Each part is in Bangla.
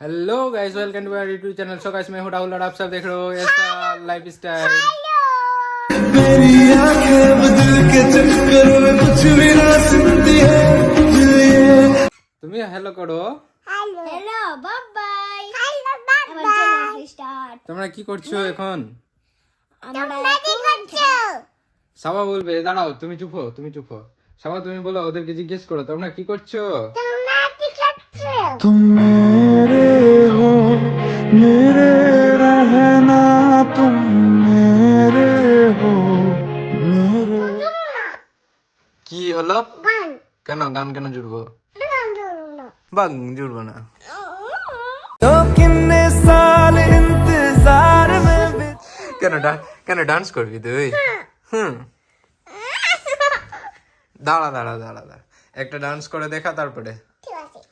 hello guys welcome to my YouTube channel so guys मैं हूं राहुल और आप सब देख रहे हो ऐसा लाइफ स्टाइल मेरी आंखें बदल के चक्कर में कुछ भी ना सुनती है ये তুমি হ্যালো করো hello hello bye bye hello bye bye start তোমরা কি করছো এখন তোমরা কি করছো সাবা বলবে দাঁড়াও তুমি চুপ হও তুমি চুপ হও সাবা তুমি বলো ওদেরকে জিজ্ঞেস করো তোমরা কি করছো তোমরা কি করছো तुम मेरे हो मेरे रहना तुम मेरे हो मेरे কি হলো গান কেন গান কেন জুড়বো গান গান বাং জুড়বো না तो कितने साल इंतजार में बित- কেন ডা- কেন ডান্স করবি তুই হুম দাঁড়া দাঁড়া দাঁড়া দাঁড়া একটা ডান্স করে দেখা তারপরে ঠিক আছে वो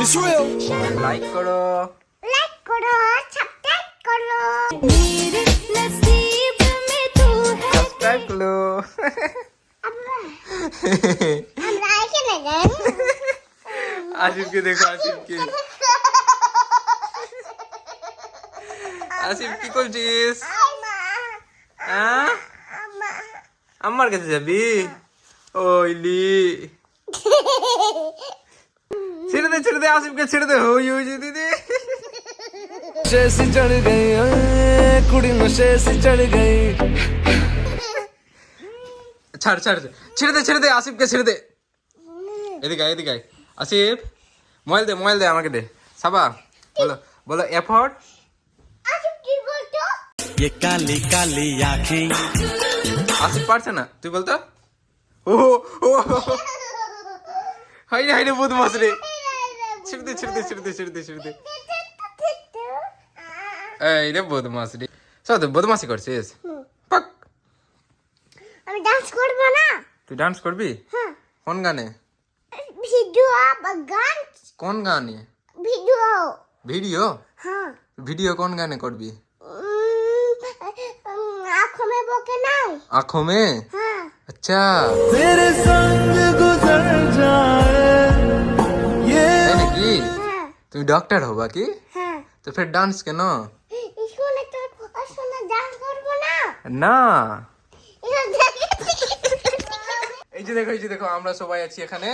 It's real. লাইক করো। লাইক করো সাবস্ক্রাইব করো। মেরে নসিব মে তু है সাবস্ক্রাইব করো। আমরা এখানে গান আসিফকে দেখো আসিফকে আসিফ কি করছিস হ্যাঁ আমার কাছে যাবি ওইলি দে ছেড়ে দে আসিফকে ছেড়ে দে হই হই যে দিদি नशे से चढ़ गई ओए, कुड़ी नशे से चढ़ गई ছাড় ছাড় ছাড়। ছেড়ে দে ছেড়ে দে আসিফকে ছেড়ে দে এদিকে আয়, এদিকে আয়। আসিফ মোবাইল দে মোবাইল দে আমাকে দে সাবা বলো বলো এফর্ট আচ্ছা কি বলতো ये काली काली आंखें আসিফ পারছে না তুই বলতো ও ও হাই রে হাই রে বদমাস রে ছেড়ে দে ছেড়ে দে ছেড়ে দে ছেড়ে দে ছেড়ে দে এই রে বদমাস রে সব বদমাসি করছিস পাক আমি ডান্স করবো না তুই ডান্স করবি হ্যাঁ কোন গানে ভিডিও বা গান কোন গানে ভিডিও ভিডিও হ্যাঁ ভিডিও কোন গানে করবি आंखों में बोके नहीं आंखों में हाँ अच्छा तेरे संग गुजर जाए ये কি? তুমি ডক্টর হবা কি? তো ফের ডান্স কেন? না? এই যে দেখো এই যে দেখো আমরা সবাই আছি এখানে।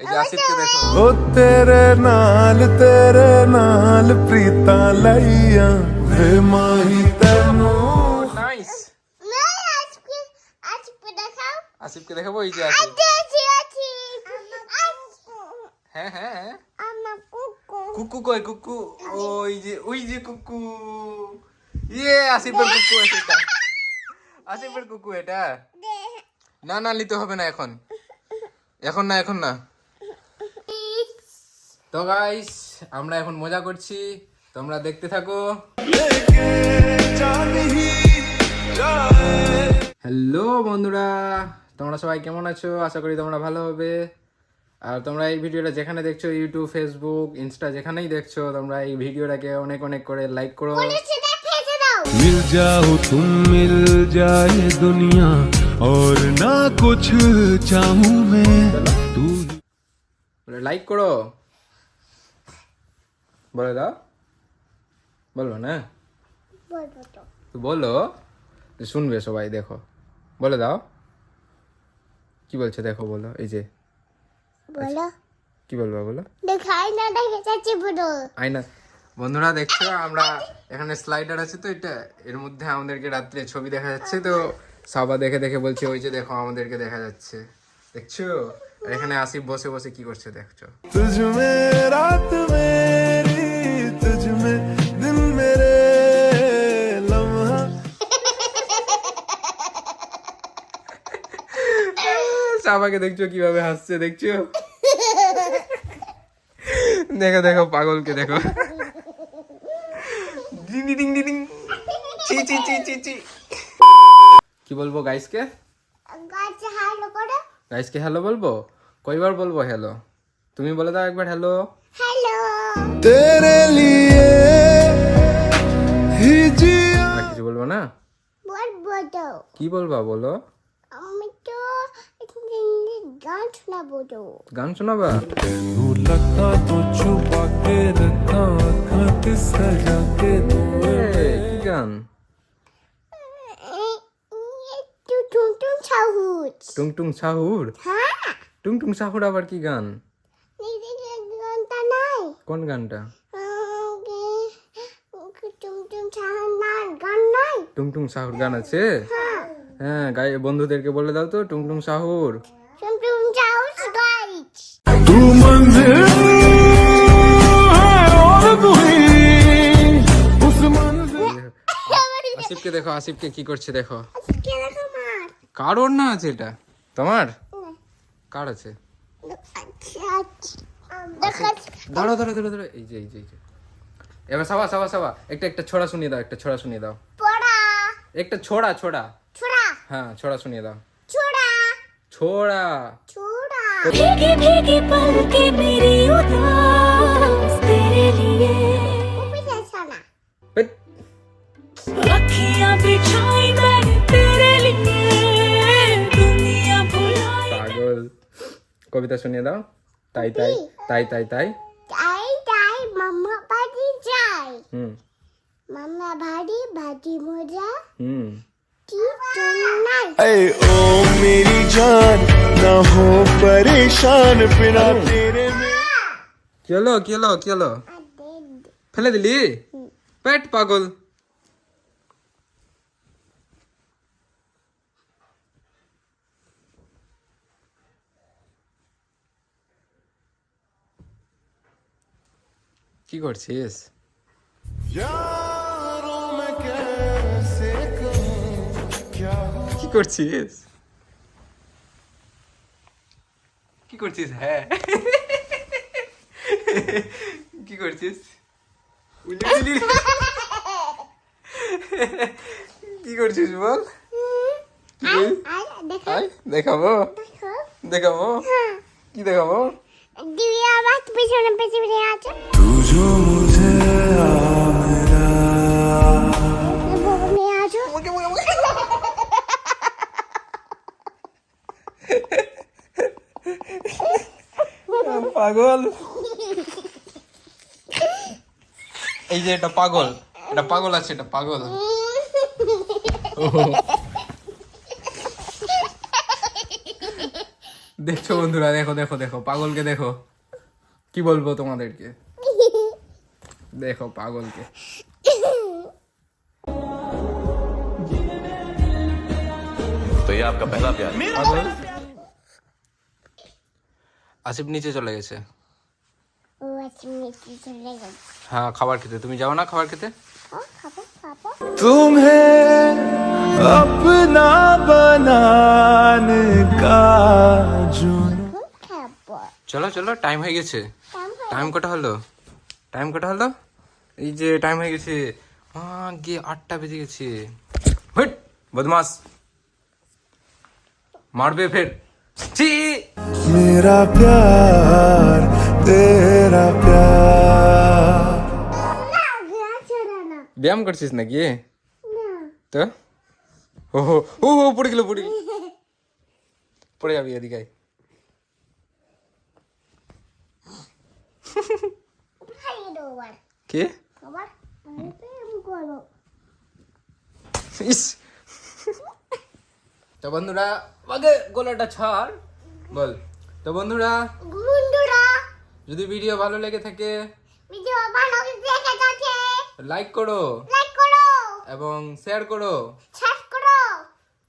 এই যে আসিফকে দেখো। ও তেরে নাল তেরে নাল প্রীতা লাইয়া হে মাহি তেনো। নাইস আসিফকে দেখাবো এই যে আসিফ। হ্যাঁ হ্যাঁ হ্যাঁ। কুকু কই কুকু? ওই যে ওই যে কুকু। ইয়ে আসিফের কুকু এটা। আসিফের কুকু এটা? না না, নিতে হবে না এখন। এখন না এখন না। তো গাইস আমরা এখন মজা করছি। তোমরা দেখতে থাকো। হ্যালো বন্ধুরা। তোমরা সবাই কেমন আছো? আশা করি তোমরা ভালো হবে। আর তোমরা এই ভিডিওটা যেখানে দেখছো ইউটিউব ফেসবুক ইনস্টা যেখানেই দেখছো তোমরা এই ভিডিওটাকে অনেক অনেক করে লাইক করো পুলিশ দেখে দাও मिल जाओ तुम मिल जाए दुनिया और ना कुछ चाहूं मैं तू ही বলে লাইক করো বলে দাও বলবো না বলবো তো তো বলো যে শুনবে সবাই দেখো বলে দাও কি বলছে দেখো বলো এই যে বলো। কি বলব বলো? দেখো আয়না। বন্ধুরা দেখছ? আমরা এখানে স্লাইডার আছে তো এটা? এর মধ্যে আমাদেরকে রাত্রে ছবি দেখা যাচ্ছে তো সাবা দেখে দেখে বলছে ওই যে দেখো আমাদেরকে দেখা যাচ্ছে। দেখছ? এখানে আসিফ বসে বসে কি করছে দেখছ? তুঝ রাত মে হাসছে আমাকে দেখছ কীভাবে হাসছে দেখছ? দেখো দেখো পাগলকে দেখো। চি চি কি বলব গাইসকে? গাইসকে হ্যালো বলব? কইবার বলব হ্যালো? তুমি বলে দাও একবার হ্যালো। তেরে কিছু বলব না? কি বলবা বলো? আমি গান গান শোনাবা तू लगता तो छुपा কি গান একটু টুনটুন টুংটুং সাহুর হ্যাঁ টুংটুং সাহুর আবার কি গান কোন গানটা গান টুংটুং সাহুর গান আছে হ্যাঁ গাই বন্ধুদেরকে বলে দাও তো টুংটুং শাহুর টুংটুং আসিফকে দেখো আসিফকে কি করছে দেখো। কার না আছে এটা? তোমার? কার আছে? দাঁড়ো দাঁড়ো দাঁড়ো দাঁড়ো এই যে এই যে এই যে। এবার সাবা সাবা সাবা। একটা একটা ছোড়া শুনিয়ে দাও একটা ছোড়া শুনিয়ে দাও। একটা ছোড়া ছোড়া। ছোড়া হ্যাঁ ছড়া শুনিয়ে দাও ছোড়া ছোড়া ছোড়া भीगी भीगी पलके मेरी उदास तेरे लिए উপি যাচ্ছে না পেট। अखियां बिछाई मैंने तेरे लिए दुनिया भुलाई পাগল কবিতা শুনিয়ে দাও তাই তাই তাই তাই তাই তাই তাই মামা বাড়ি যাই হুম মামা বাড়ি বাড়ি মজা হুম কি নাই ऐ ओ मेरी जान ना हो परेशान बिना तेरे में কি হলো কি হলো কি হলো ফেলে দিলি পেট পাগল কি করছিস কি করছিস? কি করছিস? হ্যাঁ। কি করছিস। কি করছিস বল? দেখাবো? দেখো। দেখাবো? কি দেখাবো? দিদি আবার পিছনে পিছনে আছে। तू जो পাগল এই যে এটা পাগল এটা পাগল আছে এটা পাগল দেখছো বন্ধুরা দেখো দেখো দেখো পাগলকে দেখো কি বলবো তোমাদেরকে দেখো পাগলকে तो ये आपका पहला प्यार পাগল আসিফ নিচে চলে গেছে। হ্যাঁ খাবার খেতে। তুমি যাও না খাবার খেতে? তুমি আপনা চলো চলো টাইম হয়ে গেছে। টাইম কটা হলো? টাইম কটা হলো? এই যে টাইম হয়ে গেছে। গিয়ে আটটা বেজে গেছে। হট বদমাস। মারবে ফের। मेरा प्यार तेरा प्यार না চলে না ব্যায়াম করছিস নাকি না তো ও হো ও হো, পড়ে গেল পড়ে গেল পড়ে যাবি এদিকে আয়। খাইয়ে দেবো আবার কে আবার আমি প্রেম করবো ইস তো বন্ধুরা আগে গলাটা ছাড়। বল। তো বন্ধুরা বন্ধুরা যদি ভিডিও ভালো লেগে থাকে ভিডিও ভালো দেখে যাচ্ছে লাইক করো। লাইক করো। এবং শেয়ার করো। শেয়ার করো।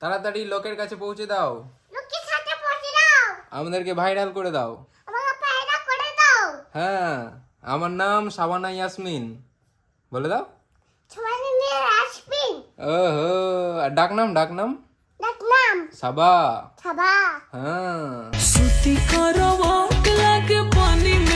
তাড়াতাড়ি লোকের কাছে পৌঁছে দাও। লোকের সাথে পৌঁছে দাও। আমাদেরকে ভাইরাল করে দাও। আমাকে পায়রা করে দাও। হ্যাঁ আমার নাম সাবানা ইয়াসমিন। বলে দাও। নিয়ে আসবেন ওহো আর ডাক নাম ডাক নাম সাবা। সাবা। হ্যাঁ। সুতি করো পানি